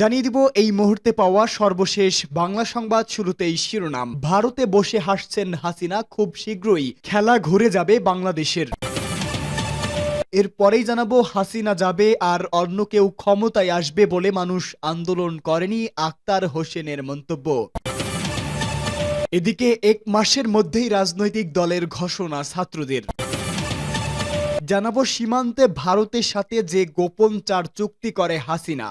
জানিয়ে দিব এই মুহূর্তে পাওয়া সর্বশেষ বাংলা সংবাদ শুরুতেই শিরোনাম। ভারতে বসে হাসছেন হাসিনা খুব শীঘ্রই। খেলা ঘুরে যাবে বাংলাদেশের। এরপরেই জানাব হাসিনা যাবে আর অন্য কেউ ক্ষমতায় আসবে বলে মানুষ আন্দোলন করেনি আক্তার হোসেনের মন্তব্য। এদিকে এক মাসের মধ্যেই রাজনৈতিক দলের ঘোষণা ছাত্রদের। জানাব সীমান্তে ভারতের সাথে যে গোপন চার চুক্তি করে হাসিনা।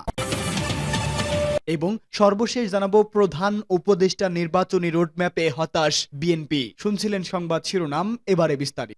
এবং সর্বশেষ জানাব প্রধান উপদেষ্টা নির্বাচনী রোডম্যাপে হতাশ বিএনপি। শুনছিলেন সংবাদ শিরোনাম এবারে বিস্তারিত।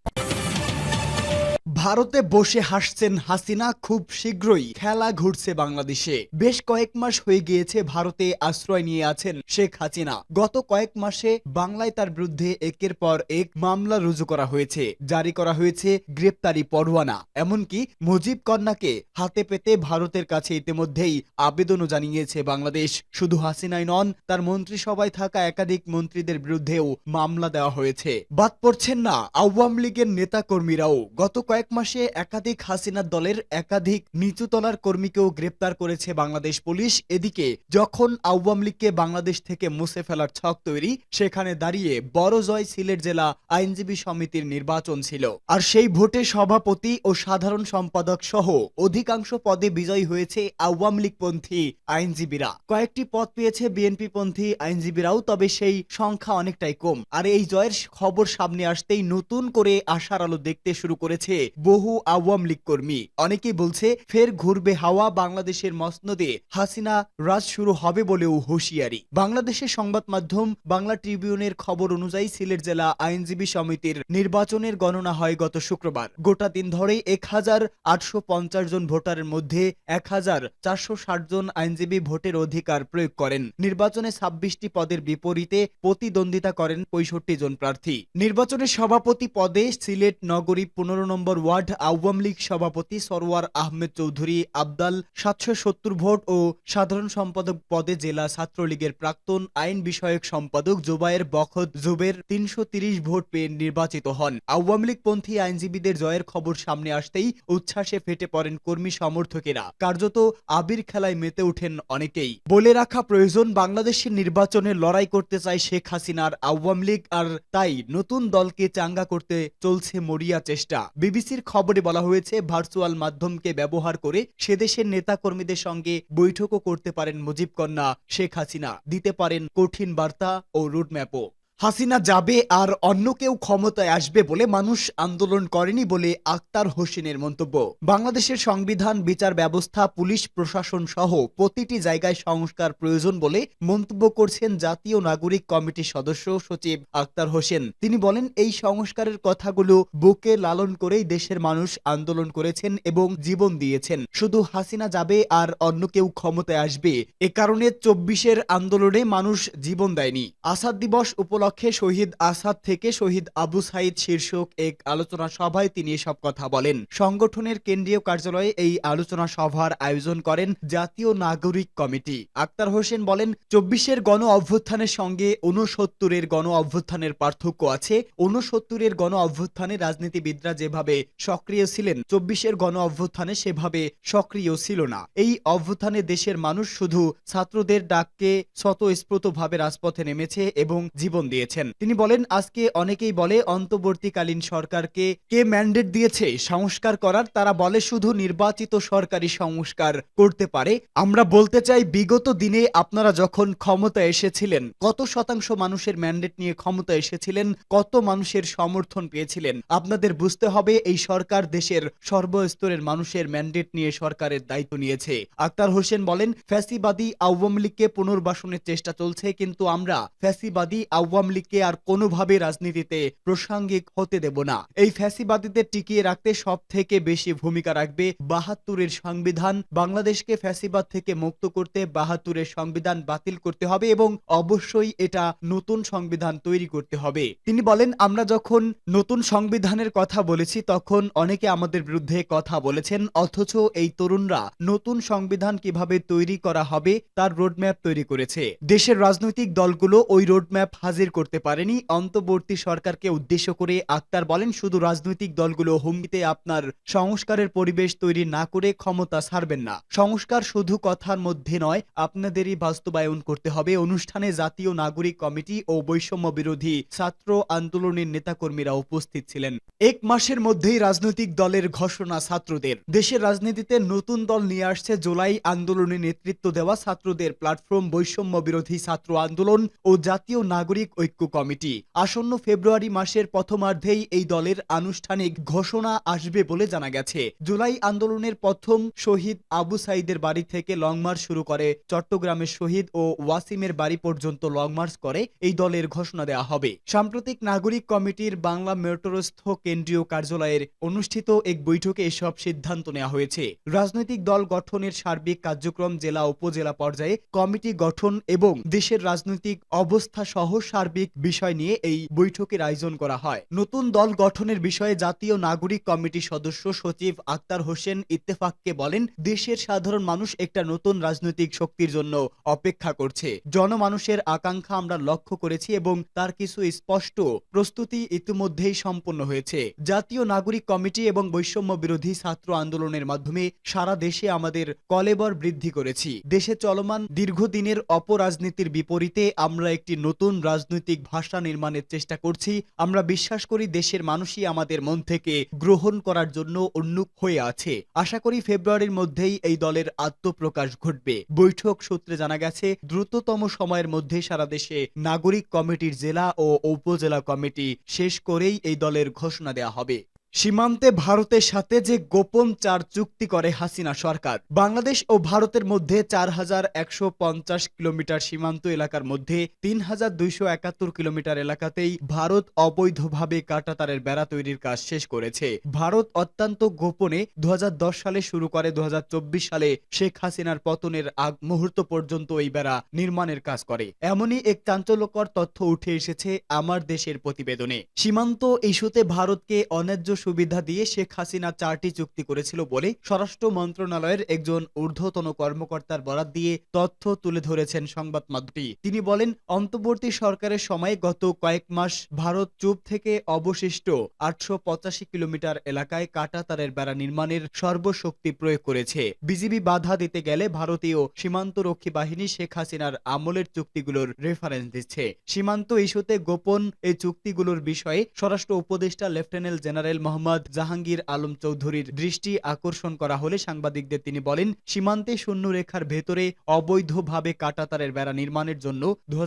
ভারতে বসে হাসছেন হাসিনা খুব শীঘ্রই। খেলা ঘুরছে বাংলাদেশে। বেশ কয়েক মাস হয়ে গিয়েছে ভারতে আশ্রয় নিয়ে আছেন শেখ হাসিনা। গত কয়েক মাসে বাংলায় তার বিরুদ্ধে একের পর এক মামলা রুজু করা হয়েছে। জারি করা হয়েছে গ্রেপ্তারি পরোয়ানা। এমনকি মুজিব কন্যাকে হাতে পেতে ভারতের কাছে ইতিমধ্যেই আবেদনও জানিয়েছে বাংলাদেশ। শুধু হাসিনাই নন, তার মন্ত্রিসভায় থাকা একাধিক মন্ত্রীদের বিরুদ্ধেও মামলা দেওয়া হয়েছে। বাদ পড়ছেন না, আওয়ামী লীগের নেতাকর্মীরাও। গত কয়েক মাসে একাধিক হাসিনা দলের একাধিক নিচুতলার কর্মীকেও গ্রেপ্তার করেছে বাংলাদেশ পুলিশ। এদিকে যখন আওয়ামী লীগকে বাংলাদেশ থেকে মুছে ফেলার ছক তৈরি, সেখানে দাঁড়িয়ে বড় জয় সিলেট জেলা আইনজীবী সমিতির নির্বাচন ছিল। আর সেই ভোটে সভাপতি ও সাধারণ সম্পাদক সহ অধিকাংশ পদে বিজয়ী হয়েছে আওয়ামী লীগপন্থী আইনজীবীরা। কয়েকটি পদ পেয়েছে বিএনপি পন্থী আইনজীবীরাও, তবে সেই সংখ্যা অনেকটাই কম। আর এই জয়ের খবর সামনে আসতেই নতুন করে আশার আলো দেখতে শুরু করেছে বহু আওয়ামী লীগ কর্মী। অনেকেই বলছে, ফের ঘুরবে হাওয়া বাংলাদেশের মসনদে, হাসিনা রাজ শুরু হবে বলেও হুঁশিয়ারি। বাংলাদেশের সংবাদ মাধ্যম বাংলা ট্রিবিউনের খবর অনুযায়ী সিলেট জেলা আইনজীবী সমিতির নির্বাচনের গণনা হয় গত শুক্রবার। গোটা দিন ধরেই এক হাজার আটশো পঞ্চাশ জন ভোটারের মধ্যে এক হাজার চারশো ষাট জন আইনজীবী ভোটের অধিকার প্রয়োগ করেন। নির্বাচনে ছাব্বিশটি পদের বিপরীতে প্রতিদ্বন্দ্বিতা করেন পঁয়ষট্টি জন প্রার্থী। নির্বাচনের সভাপতি পদে সিলেট নগরী পনেরো নম্বর ওয়ার্ড আওয়ামী লীগ সভাপতি সরওয়ার আহমেদ চৌধুরী আবদাল সাতশো সত্তর ভোট ও সাধারণ সম্পাদক পদে জেলা ছাত্রলীগের প্রাক্তন আইন বিষয়ক সম্পাদক জোবায়ের বখত জুবের তিনশো তিরিশ ভোট পেয়ে নির্বাচিত হন। আওয়ামী লীগপন্থী আইনজীবীদের জয়ের খবর সামনে আসতেই উচ্ছ্বাসে ফেটে পড়েন কর্মী সমর্থকেরা। কার্যত আবির খেলায় মেতে ওঠেন অনেকেই। বলে রাখা প্রয়োজন বাংলাদেশের নির্বাচনে লড়াই করতে চায় শেখ হাসিনার আওয়ামী লীগ, আর তাই নতুন দলকে চাঙ্গা করতে চলছে মরিয়া চেষ্টা। বিবিসির খবরে বলা হয়েছে ভার্চুয়াল মাধ্যমকে ব্যবহার করে সেদেশের নেতাকর্মীদের সঙ্গে বৈঠকও করতে পারেন মুজিব কন্যা শেখ হাসিনা। দিতে পারেন কঠিন বার্তা ও রুটম্যাপও হাসিনা যাবে আর অন্য কেউ ক্ষমতায় আসবে বলে মানুষ আন্দোলন করেনি বলে আক্তার হোসেনের মন্তব্য। বাংলাদেশের সংবিধান, বিচার ব্যবস্থা, পুলিশ, প্রশাসন সহ প্রতিটি জায়গায় সংস্কার প্রয়োজন বলে মন্তব্য করছেন জাতীয় নাগরিক কমিটির সদস্য সচিব আক্তার হোসেন। তিনি বলেন, এই সংস্কারের কথাগুলো বুকে লালন করেই দেশের মানুষ আন্দোলন করেছেন এবং জীবন দিয়েছেন। শুধু হাসিনা যাবে আর অন্য কেউ ক্ষমতায় আসবে, এ কারণে চব্বিশের আন্দোলনে মানুষ জীবন দেয়নি। আসাদ দিবস উপলক্ষে শহীদ আসাদ থেকে শহীদ আবু সাইদ শীর্ষক এক আলোচনা সভায় তিনি এসব কথা বলেন। সংগঠনের কেন্দ্রীয় কার্যালয়ে এই আলোচনা সভার আয়োজন করেন জাতীয় নাগরিক কমিটি। আক্তার হোসেন বলেন, চব্বিশের গণ অভ্যুত্থানের সঙ্গে ঊনসত্তরের গণ অভ্যুত্থানের পার্থক্য আছে। ঊনসত্তরের গণ অভ্যুত্থানে রাজনীতিবিদরা যেভাবে সক্রিয় ছিলেন, চব্বিশের গণ অভ্যুত্থানে সেভাবে সক্রিয় ছিল না। এই অভ্যুত্থানে দেশের মানুষ শুধু ছাত্রদের ডাককে স্বতঃস্ফূর্তভাবে রাজপথে নেমেছে এবং জীবন দিয়েছেন। তিনি বলেন, আজকে অনেকেই বলে, অন্তর্বর্তীকালীন সরকারকে কে ম্যান্ডেট দিয়েছে, সংস্কার করার, তারা বলে শুধু নির্বাচিত সরকারি সংস্কার করতে পারে। আমরা বলতে চাই, বিগত দিনে আপনারা যখন ক্ষমতা এসেছিলেন, কত শতাংশ মানুষের ম্যান্ডেট নিয়ে ক্ষমতা এসেছিলেন, কত মানুষের সমর্থন পেয়েছিলেন? আপনাদের বুঝতে হবে, এই সরকার দেশের সর্বস্তরের মানুষের ম্যান্ডেট নিয়ে সরকারের দায়িত্ব নিয়েছে। আক্তার হোসেন বলেন, ফ্যাসিবাদী আওয়ামী লীগকে পুনর্বাসনের চেষ্টা চলছে, কিন্তু আমরা ফ্যাসিবাদী আওয়ামী লীগকে আর কোনোভাবে রাজনীতিতে প্রাসঙ্গিক হতে দেব না। এই ফ্যাসিবাদীদের টিকিয়ে রাখতে সব থেকে বেশি ভূমিকা রাখবে বাহাত্তরের সংবিধান। বাংলাদেশকে ফ্যাসিবাদ থেকে মুক্ত করতে বাহাত্তরের সংবিধান বাতিল করতে হবে এবং অবশ্যই এটা নতুন সংবিধান তৈরি করতে হবে। তিনি বলেন, আমরা যখন নতুন সংবিধানের কথা বলেছি, তখন অনেকে আমাদের বিরুদ্ধে কথা বলেছেন, অথচ এই তরুণরা নতুন সংবিধান কীভাবে তৈরি করা হবে, তার রোডম্যাপ তৈরি করেছে। দেশের রাজনৈতিক দলগুলো ওই রোডম্যাপ হাজির করতে পারেনি। অন্তর্বর্তী সরকারকে উদ্দেশ্য করে আক্তার বলেন, শুধু রাজনৈতিক দলগুলো হুমকিতে আপনার সংস্কারের পরিবেশ তৈরি না করে ক্ষমতা ছাড়বেন না। সংস্কার শুধু কথার মধ্যে নয়, আপনাদেরই বাস্তবায়ন করতে হবে। অনুষ্ঠানে জাতীয় নাগরিক কমিটি ও বৈষম্য বিরোধী ছাত্র আন্দোলনের নেতাকর্মীরা উপস্থিত ছিলেন। এক মাসের মধ্যেই রাজনৈতিক দলের ঘোষণা ছাত্রদের। দেশের রাজনীতিতে নতুন দল নিয়ে আসছে জুলাই আন্দোলনে নেতৃত্ব দেওয়া ছাত্রদের প্ল্যাটফর্ম বৈষম্য বিরোধী ছাত্র আন্দোলন ও জাতীয় নাগরিক ঐক্য কমিটি। আসন্ন ফেব্রুয়ারি মাসের প্রথমার্ধেই এই দলের আনুষ্ঠানিক ঘোষণা আসবে বলে জানা গেছে। জুলাই আন্দোলনের প্রথম শহীদ আবু সাইদের বাড়ি থেকে লং মার্চ শুরু করে, চট্টগ্রামের শহীদ ও ওয়াসিমের বাড়ি পর্যন্ত লং মার্চ করে এই দলের ঘোষণা দেওয়া হবে। সাম্প্রতিক নাগরিক কমিটির বাংলা মেট্রোস্থ কেন্দ্রীয় কার্যালয়ের অনুষ্ঠিত এক বৈঠকে এসব সিদ্ধান্ত নেওয়া হয়েছে। রাজনৈতিক দল গঠনের সার্বিক কার্যক্রম জেলা উপজেলা পর্যায়ে কমিটি গঠন এবং দেশের রাজনৈতিক অবস্থা সহ সার্বিক বিষয় নিয়ে এই বৈঠকের আয়োজন করা হয়। নতুন দল গঠনের বিষয়ে জাতীয় নাগরিক কমিটির সদস্য সচিব আক্তার হোসেন ইত্তেফাককে বলেন, দেশের সাধারণ মানুষ একটা নতুন রাজনৈতিক শক্তির জন্য অপেক্ষা করছে। জনমানুষের আকাঙ্ক্ষা আমরা লক্ষ্য করেছি এবং তার কিছু স্পষ্ট প্রস্তুতি ইতিমধ্যেই সম্পন্ন হয়েছে। জাতীয় নাগরিক কমিটি এবং বৈষম্য বিরোধী ছাত্র আন্দোলনের মাধ্যমে সারা দেশে আমাদের কলেবর বৃদ্ধি করেছি। দেশে চলমান দীর্ঘদিনের অপরাজনীতির বিপরীতে আমরা একটি নতুন রাজনৈতিক ভাষা নির্মাণের চেষ্টা করছি। আমরা বিশ্বাস করি দেশের মানুষই আমাদের মন থেকে গ্রহণ করার জন্য উন্মুখ হয়ে আছে। আশা করি ফেব্রুয়ারির মধ্যেই এই দলের আত্মপ্রকাশ ঘটবে। বৈঠক সূত্রে জানা গেছে, দ্রুততম সময়ের মধ্যে সারা দেশে নাগরিক কমিটির জেলা ও উপজেলা কমিটি শেষ করেই এই দলের ঘোষণা দেওয়া হবে। সীমান্তে ভারতের সাথে যে গোপন চার চুক্তি করে হাসিনা সরকার, বাংলাদেশ ও ভারতের মধ্যে চার হাজার একশো পঞ্চাশ কিলোমিটার সীমান্ত এলাকার মধ্যে তিন হাজার দুইশো একাত্তর কিলোমিটার এলাকাতেই ভারত অবৈধভাবে কাটাতারের বেড়া তৈরির কাজ শেষ করেছে। ভারত অত্যন্ত গোপনে দু হাজার দশ সালে শুরু করে দু হাজার চব্বিশ সালে শেখ হাসিনার পতনের আগ মুহূর্ত পর্যন্ত এই বেড়া নির্মাণের কাজ করে। এমনই এক চাঞ্চল্যকর তথ্য উঠে এসেছে আমার দেশের প্রতিবেদনে। সীমান্ত ইস্যুতে ভারতকে অন্যায্য সুবিধা দিয়ে শেখ হাসিনা চারটি চুক্তি করেছিল বলে স্বরাষ্ট্র মন্ত্রণালয়ের একজন ঊর্ধ্বতন কর্মকর্তার বরাত দিয়ে তথ্য তুলে ধরেছেন সংবাদ মাধ্যমটি। তিনি বলেন, অন্তর্বর্তী সরকারের সময় গত কয়েক মাস ভারত চুপ থেকে অবশিষ্ট আটশো পঁচাশি কিলোমিটার এলাকায় কাটা তারের বেড়া নির্মাণের সর্বশক্তি প্রয়োগ করেছে। বিজিবি বাধা দিতে গেলে ভারতীয় সীমান্তরক্ষী বাহিনী শেখ হাসিনার আমলের চুক্তিগুলোর রেফারেন্স দিচ্ছে। সীমান্ত ইস্যুতে গোপন এই চুক্তিগুলোর বিষয়ে স্বরাষ্ট্র উপদেষ্টা লেফটেন্যান্ট জেনারেল মোহাম্মদ জাহাঙ্গীর আলম চৌধুরীর দৃষ্টি আকর্ষণ করা হলে সাংবাদিকদের তিনি বলেন, সীমান্তে শূন্যরেখার ভেতরে অবৈধভাবে কাটাতারের বেড়া নির্মাণের জন্য দু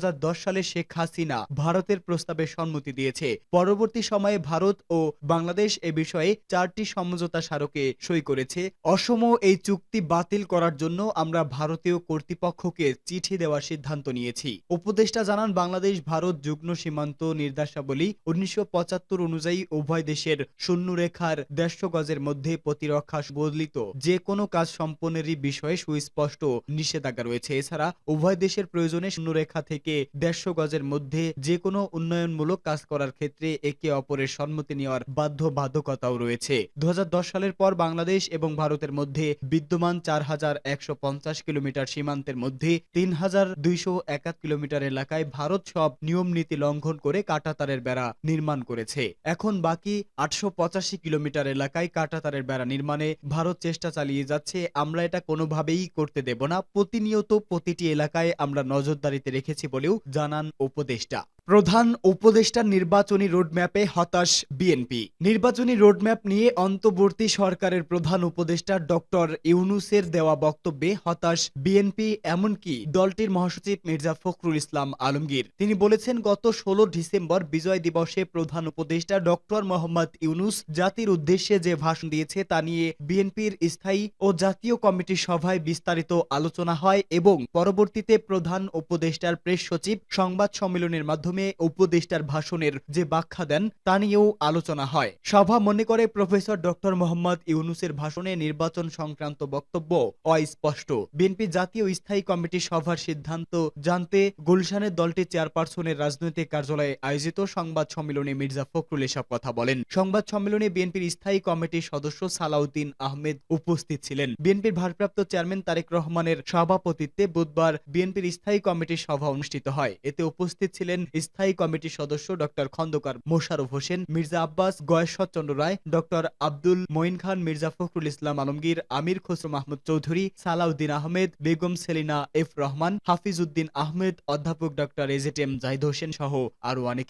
সালে শেখ হাসিনা ভারতের প্রস্তাবে সম্মতি দিয়েছে। পরবর্তী সময়ে ভারত ও বাংলাদেশ এ বিষয়ে চারটি সমঝোতা স্মারকে সই করেছে। অসম এই চুক্তি বাতিল করার জন্য আমরা ভারতীয় কর্তৃপক্ষকে চিঠি দেওয়ার সিদ্ধান্ত নিয়েছি। উপদেষ্টা জানান বাংলাদেশ ভারত যুগ্ম সীমান্ত নির্দেশাবলী উনিশশো পঁচাত্তর অনুযায়ী উভয় দেশের শূন্যরেখার দেড়শো গজের মধ্যে প্রতিরক্ষা বদলিত। যে কোনো কাজ সম্পন্নেরই বিষয়ে সুস্পষ্ট নিষেধাজ্ঞা রয়েছে। এছাড়া উভয় দেশের প্রয়োজনে শূন্যরেখা থেকে দেড়শো গজের মধ্যে যে কোনো উন্নয়নমূলক কাজ করার ক্ষেত্রে একে অপরের সম্মতি নেওয়ার বাধ্য বাধ্যকতাও রয়েছে দু সালের পর বাংলাদেশ এবং ভারতের মধ্যে বিদ্যমান চার হাজার একশো পঞ্চাশ কিলোমিটার সীমান্তের মধ্যে তিন হাজার দুইশো একাত কিলোমিটার এলাকায় ভারত সব নিয়ম নীতি লঙ্ঘন করে কাটাতারের বেড়া নির্মাণ করেছে। এখন বাকি আটশো পঁচাশি কিলোমিটার এলাকায় কাঁটাতারের বেড়া নির্মাণে ভারত চেষ্টা চালিয়ে যাচ্ছে। আমরা এটা কোনোভাবেই করতে দেব না। প্রতিনিয়ত প্রতিটি এলাকায় আমরা নজরদারিতে রেখেছি বলেও জানান উপদেষ্টা। প্রধান উপদেষ্টার নির্বাচনী রোডম্যাপে হতাশ বিএনপি। নির্বাচনী রোডম্যাপ নিয়ে অন্তর্বর্তী সরকারের প্রধান উপদেষ্টা ডক্টর ইউনুসের দেওয়া বক্তব্যে হতাশ বিএনপি, এমনকি দলটির মহাসচিব মির্জা ফখরুল ইসলাম আলমগীর। তিনি বলেছেন, গত ষোলো ডিসেম্বর বিজয় দিবসে প্রধান উপদেষ্টা ডক্টর মোহাম্মদ ইউনুস জাতির উদ্দেশ্যে যে ভাষণ দিয়েছে তা নিয়ে বিএনপির স্থায়ী ও জাতীয় কমিটির সভায় বিস্তারিত আলোচনা হয় এবং পরবর্তীতে প্রধান উপদেষ্টার প্রেস সচিব সংবাদ সম্মেলনের মাধ্যমে উপদেষ্টার ভাষণের যে ব্যাখ্যা দেন, তা নিয়েও আলোচনা হয়। সভা মনে করে প্রফেসর ডক্টর মোহাম্মদ ইউনুসের ভাষণে নির্বাচন সংক্রান্ত বক্তব্য অস্পষ্ট। বিএনপি জাতীয় স্থায়ী কমিটির সভার সিদ্ধান্ত জানতে গুলশানের দলটি চেয়ারপারসনের রাজনৈতিক কার্যালয়ে আয়োজিত সংবাদ সম্মেলনে মির্জা ফখরুল এসব কথা বলেন। সংবাদ সম্মেলনে বিএনপির স্থায়ী কমিটির সদস্য সালাউদ্দিন আহমেদ উপস্থিত ছিলেন। বিএনপির ভারপ্রাপ্ত চেয়ারম্যান তারেক রহমানের সভাপতিত্বে বুধবার বিএনপির স্থায়ী কমিটির সভা অনুষ্ঠিত হয়। এতে উপস্থিত ছিলেন স্থায়ী কমিটির সদস্য doctor Khandakar Mosharraf Hossain, Mirza Abbas Gayeshwarchandra Roy, doctor Abdul Moyeen Khan, Mirza Fakhrul Islam Alamgir, Amir Khasru Mahmud Chowdhury, Salahuddin Ahmed, Begum Selina F Rahman Hafiz Uddin Ahmed, অধ্যাপক ডক্টর এজেটেম জাহিদ হোসেন সহ আরও অনেকেই।